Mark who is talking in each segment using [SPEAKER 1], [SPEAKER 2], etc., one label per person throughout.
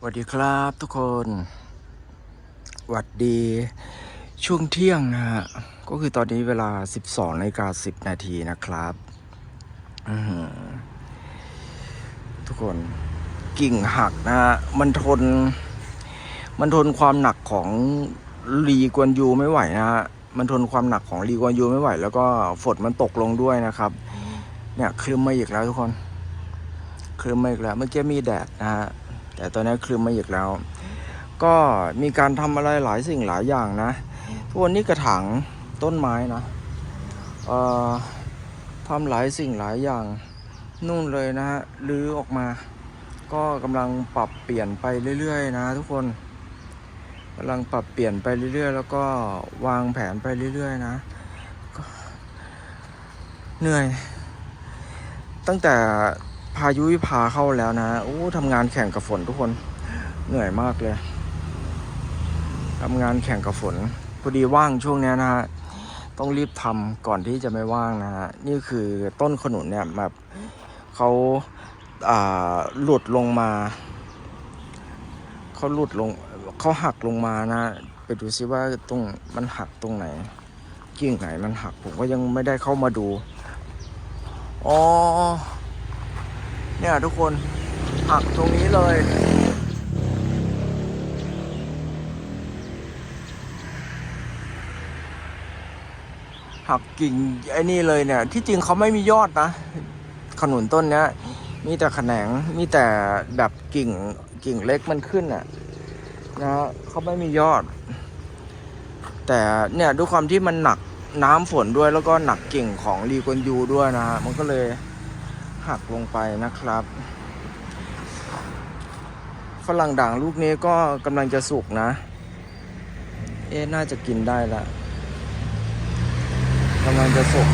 [SPEAKER 1] สวัสดีครับทุกคนหวัดดีช่วงเที่ยงนะฮะ ก็คือตอนนี้เวลา 12นาฬิกา10 นาทีนะครับทุกคนกิ่งหักนะฮะ มันทน มันทนความหนักของรีกวนยูไม่ไหวนะฮะ มันทนความหนักของรีกวนยูไม่ไหว แล้วก็ฝนมันตกลงด้วยนะครับ เนี่ยคลึ้มมาอีกแล้วทุกคนคลึ้มมาอีกแล้ว เมื่อกี้มีแดดนะฮะ แต่ตอนนี้คลึ้มมาอีกแล้ว ก็มีการทำอะไรหลายสิ่งหลายอย่างนะทุกวันนี้กระถางต้นไม้นะเอ่อทำหลายสิ่งหลายอย่างนู่นเลยนะฮะรื้อออกมา ก็กำลังปรับเปลี่ยนไปเรื่อยๆ นะ ทุกคนกำลังปรับเปลี่ยนไปเรื่อยๆ แล้วก็วางแผนไปเรื่อยๆ นะเหนื่อย ตั้งแต่ พายุวิภาเข้าแล้วนะโอ้ทำงานแข่งกับฝนทุกคนเหนื่อยมากเลยทำงานแข่งกับฝนพอดีว่างช่วงนี้นะฮะต้องรีบทำก่อนที่จะไม่ว่างนะฮะนี่คือต้นขนุนเนี่ยแบบเขาอ่าหลุดลงมาเขาหลุดลงเขาหักลงมานะไปดูซิว่าตรงมันหักตรงไหนกิ่งไหนมันหักผมก็ยังไม่ได้เข้ามาดูอ๋อ เนี่ยทุกคนหักตรงนี้เลย หักกิ่งไอ้นี่เลยเนี่ย ที่จริงเขาไม่มียอดนะ ขนุนต้นเนี้ย มีแต่แขนงมีแต่แบบกิ่งกิ่งเล็กมันขึ้นอะนะเขาไม่มียอด แต่เนี่ยด้วยความที่มันหนักน้ำฝนด้วยแล้วก็หนักกิ่งของรีกวนยูด้วยนะมันก็เลย หักลงไปนะครับ ฝรั่งด่างลูกนี้ก็กำลังจะสุกนะ เอ๊น่าจะกินได้ละกำลังจะสุก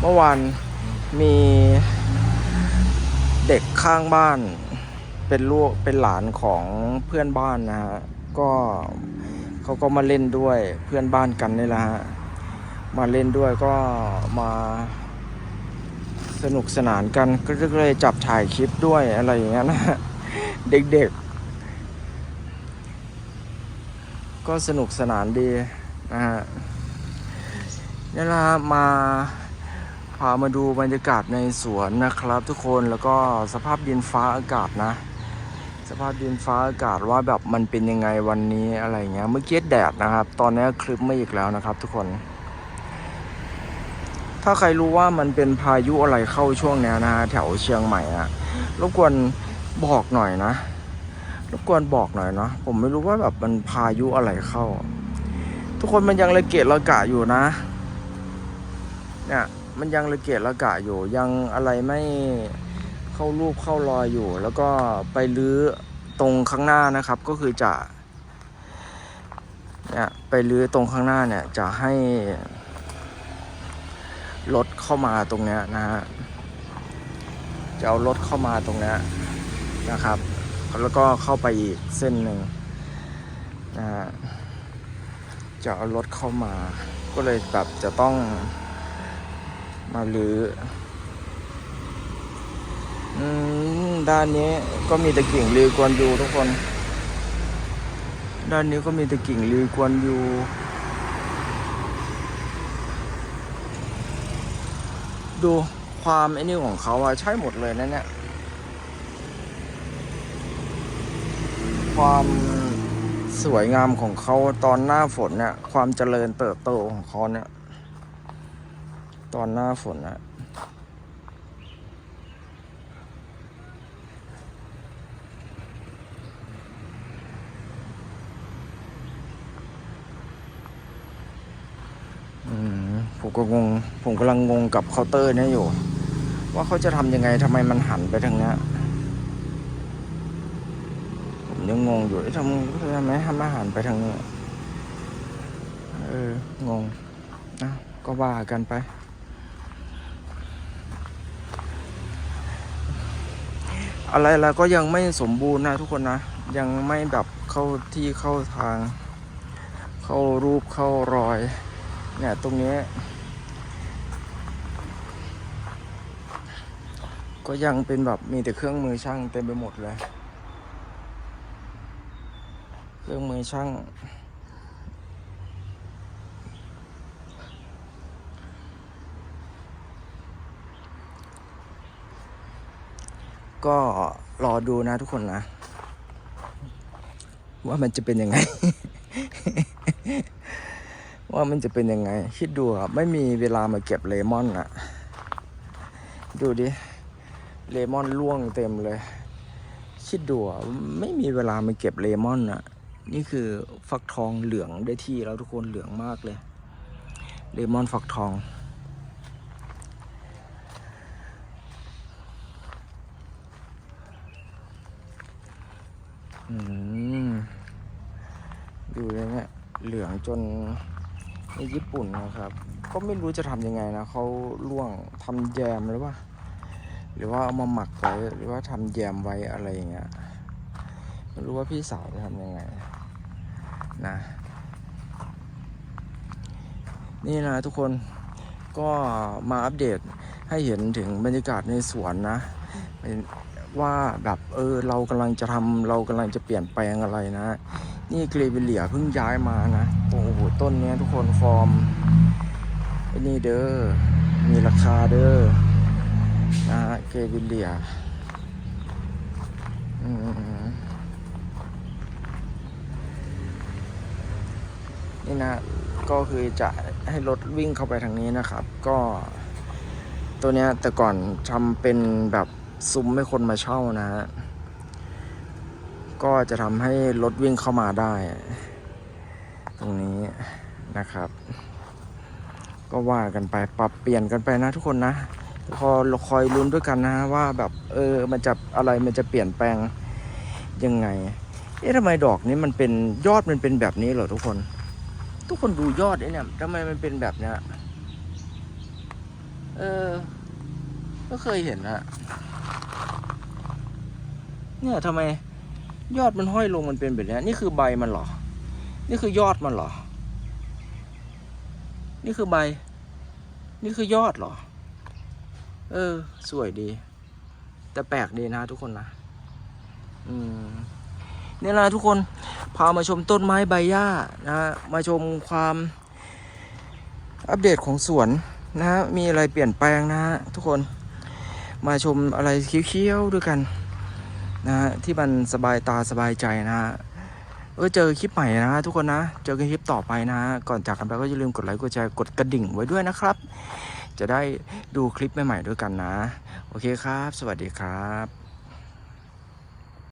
[SPEAKER 1] เมื่อวานมีเด็กข้างบ้าน เป็นลูกเป็นหลานของเพื่อนบ้านนะฮะ ก็เขาก็มาเล่นด้วยเพื่อนบ้านกันนี่แหละฮะ มาเล่นด้วยก็มา สนุกสนานกันก็เลยจับถ่ายคลิปด้วยอะไรอย่างเงี้ยนะเด็กๆ ก็สนุกสนานดีนะฮะนี่แหละฮะมาพามาดูบรรยากาศในสวนนะครับ ทุกคนแล้วก็สภาพดินฟ้าอากาศนะ สภาพดินฟ้าอากาศว่าแบบมันเป็นยังไงวันนี้อะไรเงี้ยเมื่อกี้แดดนะครับ ตอนนี้คลึ้มมาอีกแล้วนะครับ ทุกคน ถ้าใครรู้ว่ามันเป็นพายุอะไรเข้าช่วงเนี้ยนะฮะแถวเชียงใหม่อะรบกวนบอกหน่อยนะรบกวนบอกหน่อยเนาะผมไม่รู้ว่าแบบมันพายุอะไรเข้า ทุกคนมันยังระเกะระกะอยู่นะ เนี่ยมันยังระเกะระกะอยู่ ยังอะไรไม่เข้ารูปเข้ารอยอยู่ แล้วก็ไปลื้อตรงข้างหน้านะครับ ก็คือจะเนี่ยไปลื้อตรงข้างหน้าเนี่ยจะให้ เข้ามาตรงเนี้ยนะฮะจะเอารถเข้ามาตรงเนี้ยนะครับ แล้วก็เข้าไปอีกเส้นหนึ่งนะฮะจะเอารถเข้ามา ก็เลยแบบจะต้องมาลื้อด้านนี้ก็มีต่กิ่งลือกวนอยู่ทุกคน ด้านนี้ก็มีต่กิ่งลือกวนอยู่ ดูความไอ้นี่ของเขาอะใช่หมดเลยนะเนี่ย ความสวยงามของเขาตอนหน้าฝนเนี่ย ความเจริญเติบโตของเขาเนี่ย ตอนหน้าฝนอะอืมผม ก็งง ผมกำลังงงกับเคาน์เตอร์เนี่ยอยู่ ว่าเขาจะทำยังไงทำไมมันหันไปทางเนี้ยผมยังงงอยู่เอ๊ะทำทำไมทำอาหารไปทางนี้เอองงนะก็ว่ากันไป อะไรแล้วก็ยังไม่สมบูรณ์นะทุกคนนะ ยังไม่แบบเข้าที่เข้าทาง เข้ารูปเข้ารอยเนี่ยตรงนี้ ก็ยังเป็นแบบมีแต่เครื่องมือช่างเต็มไปหมดเลย เครื่องมือช่าง ก็รอดูนะทุกคนนะ ว่ามันจะเป็นยังไง ว่ามันจะเป็นยังไง คิดดูอะไม่มีเวลามาเก็บเลมอนอะดูดิ เลมอนร่วงเต็มเลย คิดดูไม่มีเวลามาเก็บเลมอนอะนี่คือฟักทองเหลืองได้ที่แล้วทุกคนเหลืองมากเลย เลมอนฟักทอง อืมดูเลยเนี่ยเหลืองจนในญี่ปุ่นนะครับ ก็ไม่รู้จะทำยังไงนะเขาล่วงทำแยมหรือว่า รือว่าเอามาหมักไว้หรือว่าทำแยมไว้อะไรอย่างเงี้ยไม่รู้ว่าพี่สาวจะทำยังไงนะนี่นะทุกคนก็มาอัปเดตให้เห็นถึงบรรยากาศในสวนนะว่าแบบเออเรากำลังจะทำเรากำลังจะเปลี่ยนแปลงอะไรนะ นี่เกรเวเลียเพิ่งย้ายมานะ โอ้โหต้นนี้ทุกคนฟอร์มนี่เด้อมีราคาเด้อ นะฮะเกรเวเลียอืมนี่นะก็คือจะให้รถวิ่งเข้าไปทางนี้นะครับ ก็ ตัวเนี้ยแต่ก่อนทำเป็นแบบซุ้มให้คนมาเช่านะฮะก็จะทำให้รถวิ่งเข้ามาได้ ตรงนี้นะครับ ก็ว่ากันไปปรับเปลี่ยนกันไปนะทุกคนนะ คอยคอยลุ้นด้วยกันนะว่าแบบเออมันจะอะไรมันจะเปลี่ยนแปลงยังไง เอ๊ะทำไมดอกนี้มันเป็นยอดมันเป็นแบบนี้เหรอทุกคน ทุกคนดูยอดเนี่ยทำไมมันเป็นแบบเนี้ยเออก็เคยเห็นอะเนี่ยทำไมยอดมันห้อยลงมันเป็นแบบนี้นี่คือใบมันเหรอ นี่คือยอดมันเหรอ นี่คือใบ นี่คือยอดเหรอ เออ สวยดี แต่แปลกดีนะทุกคนนะ อืมนี่แหละทุกคน พามาชมต้นไม้ใบหญ้านะมาชมความอัปเดตของสวนนะฮะมีอะไรเปลี่ยนแปลงนะฮะทุกคนมาชมอะไรเขียวๆด้วยกันนะฮะที่มันสบายตาสบายใจนะฮะเออเจอคลิปใหม่นะฮะทุกคนนะ เจอกันคลิปต่อไปนะฮะก่อนจากกันไปก็อย่าลืมกดไลค์กดแชร์กดกระดิ่งไว้ด้วยนะครับ จะได้ดูคลิปใหม่ๆด้วยกันนะ โอเคครับ สวัสดีครับ